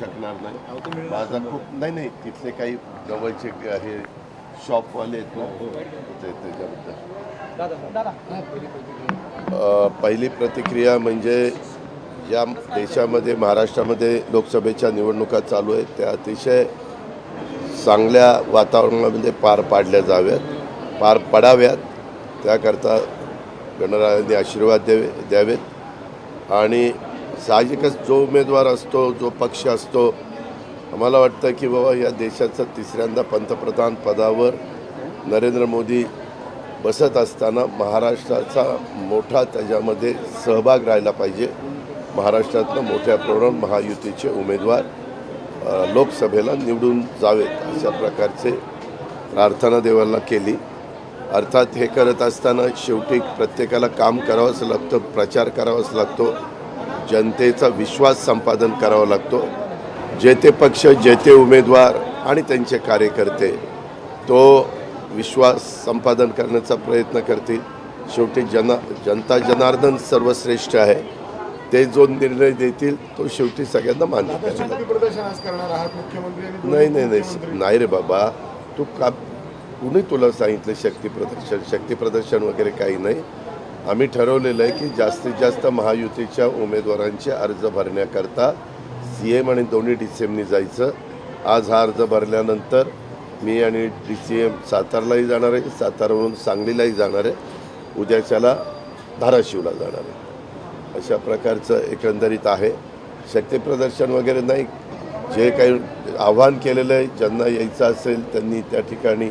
शकणार नाही. माझा खूप नाही नाही तिथले काही जवळचे हे शॉपवाले आहेत ना हो, त्याच्याबद्दल. पहिली प्रतिक्रिया म्हणजे या देशामध्ये महाराष्ट्रामध्ये लोकसभेच्या निवडणुका चालू आहेत. त्या अतिशय चांगल्या वातावरणामध्ये पार पाडल्या जाव्यात पार पडाव्यात. त्याकरता गणरायांनी आशीर्वाद द्यावे द्यावेत. आणि साहजिकच जो उमेदवार असतो जो पक्ष असतो आम्हाला वाटतं की बाबा या देशाचं तिसऱ्यांदा पंतप्रधान पदावर नरेंद्र मोदी बसत असताना महाराष्ट्राचा मोठा त्याच्यामध्ये सहभाग राहिला पाहिजे. महाराष्ट्रातनं मोठ्या प्रमाणात महायुतीचे उमेदवार लोकसभेला निवडून जावेत अशा प्रकारचे प्रार्थना देवाला केली. अर्थात हे करत असताना शेवटी प्रत्येकाला काम करावंच लागतं प्रचार करावाच लागतो. जनतेचा विश्वास संपादन करावा लागतो. जे ते पक्ष जे ते उमेदवार आणि त्यांचे कार्यकर्ते तो विश्वास संपादन करण्याचा प्रयत्न करतील. शेवटी जना जनता जनार्दन सर्वश्रेष्ठ आहे. ते जो निर्णय देतील तो शेवटी सगळ्यांना मान्य नाही नाही नाही. नाही रे बाबा. तू का कुणी तुला सांगितलं शक्ती प्रदर्शन? शक्ती प्रदर्शन वगैरे काही नाही. आम्ही ठरवलेलं आहे की जास्तीत जास्त महायुतीच्या उमेदवारांचे अर्ज भरण्याकरता सी एम आणि दोन्ही डी सी एमनी जायचं. आज हा अर्ज भरल्यानंतर मी आणि डी सी एम सातारलाही जाणार आहे सातारावरून सांगलीलाही जाणार आहे. उद्याच्याला धाराशिवला जाणार आहे. अशा प्रकारचं एकंदरीत आहे. शक्तीप्रदर्शन वगैरे नाही. जे काही आव्हान केलेलं आहे ज्यांना यायचं असेल त्यांनी त्या ठिकाणी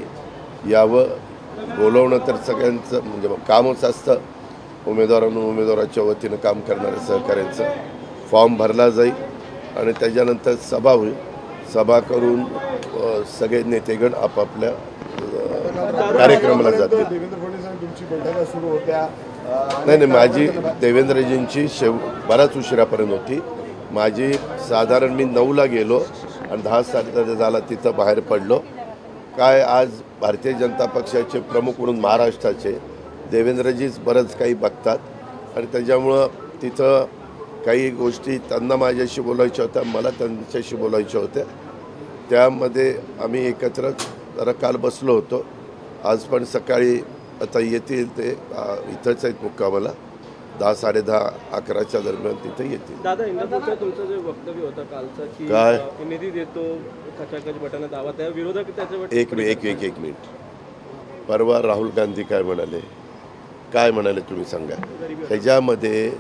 यावं. बोलवणं तर सगळ्यांचं म्हणजे कामच असतं. उमेदवारांना उमेदवाराच्या वतीनं काम करणाऱ्या सहकाऱ्यांचं फॉर्म भरला जाईल आणि त्याच्यानंतर सभा होईल. सभा करून सगळे नेतेगण आपापल्या कार्यक्रमाला जातील. नाही नाही माझी देवेंद्रजींची शेव बराच उशिरापर्यंत होती. माझी साधारण मी नऊला गेलो आणि दहा साडे झाला तिथं बाहेर पडलो. काय आज भारतीय जनता पक्षाचे प्रमुख म्हणून महाराष्ट्राचे देवेंद्रजीच बरंच काही बघतात. आणि त्याच्यामुळं तिथं काही गोष्टी त्यांना माझ्याशी बोलायच्या होत्या मला त्यांच्याशी बोलायच्या होत्या. त्यामध्ये आम्ही एकत्र जरा काल बसलो होतो. आज पण सकाळी आता येतील ते इथंच आहेत मुक्कामाला. दहा साडेदहा अकराच्या दरम्यान तिथे येतील. दादा इंदापूरचं तुमचं जे वक्तव्य होतं कालचं की काय? निधी देतो खचाखच बटन दावा त्या विरोधक त्याच्यावर एक मी एक एक एक मिनिट. परवा राहुल गांधी काय म्हणाले? काय म्हणाले तुम्ही सांगा? ह्याच्यामध्ये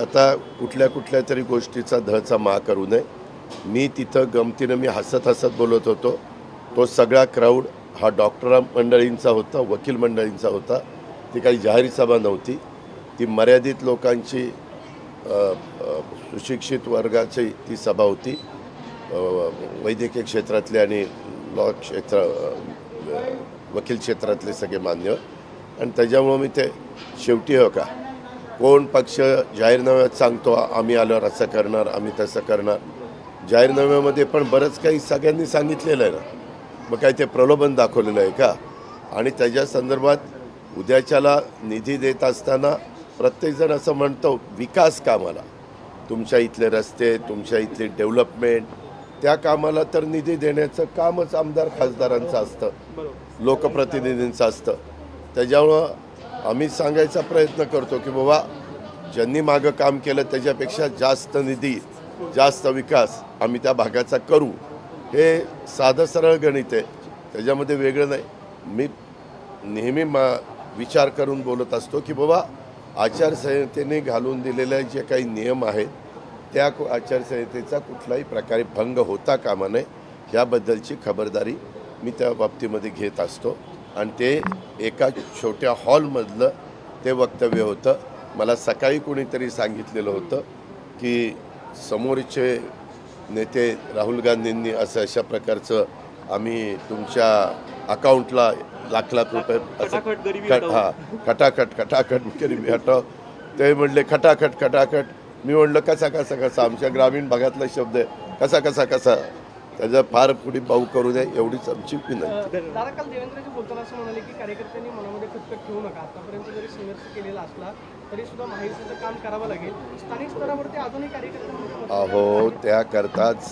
आता कुठल्या कुठल्या तरी गोष्टीचा धचा मा करू नये. मी तिथं गमतीनं मी हसत हसत बोलत होतो. तो सगळा क्राऊड हा डॉक्टर मंडळींचा होता वकील मंडळींचा होता. ती काही जाहीर सभा नव्हती. ती मर्यादित लोकांची सुशिक्षित वर्गाची ती सभा होती. वैद्यकीय क्षेत्रातले आणि लॉ क्षेत्र वकील क्षेत्रातले सगळे मान्य. आणि त्याच्यामुळं मी ते शेवटी हो का? कोण पक्ष जाहीरनाम्यात सांगतो आम्ही आल्यावर असं करणार आम्ही तसं करणार. जाहीरनाम्यामध्ये पण बरंच काही सगळ्यांनी सांगितलेलं आहे ना. मग काय ते प्रलोभन दाखवलेलं आहे का? आणि त्याच्या संदर्भात उद्याच्याला निधी देत असताना प्रत्येकजण असं म्हणतो विकास कामाला. तुमच्या इथले रस्ते तुमच्या इथली डेव्हलपमेंट त्या कामाला तर निधी देण्याचं कामच आमदार खासदारांचं असतं. लोकप्रतिनिधींचं असतं. त्याच्यामुळं आम्ही सांगायचा प्रयत्न करतो की बाबा ज्यांनी मागं काम केलं त्याच्यापेक्षा जास्त निधी जास्त विकास आम्ही त्या भागाचा करू. हे साधं सरळ गणित आहे. त्याच्यामध्ये वेगळं नाही. मी नेहमी मा विचार करून बोलत असतो की बाबा आचारसंहितेने घालून दिलेले जे काही नियम आहेत त्या आचारसंहितेचा कुठलाही प्रकारे भंग होता कामा नये. याबद्दलची खबरदारी मी त्या बाबतीमध्ये घेत असतो. आणि ते एका छोट्या हॉलमधलं ते वक्तव्य होतं. मला सकाळी कोणीतरी सांगितलेलं होतं की समोरचे नेते राहुल गांधींनी असं अशा प्रकारचं आम्ही तुमच्या अकाउंटला लाख लाख रुपये असं हा खटाखट खटाखट गरिबी हटव. ते म्हणले खटाखट खटाखट. मी म्हणलं कसा कसा कसा? आमच्या ग्रामीण भागातला शब्द आहे. कसा कसा कसा? त्याचा फार पुढे पाऊ करू नये एवढीच आमची विनंती. दादा काल देवेंद्रजी बोलताना असं म्हणाले की कार्यकर्त्यांनी मनामध्ये खटखट ठेवू नका. आतापर्यंत जरी संघर्ष केलेला असला तरी सुद्धा महायुतीचं काम करावं लागेल. स्थानिक स्तरावरती अजूनही कार्यकर्त्यांमध्ये अहो त्याकरताच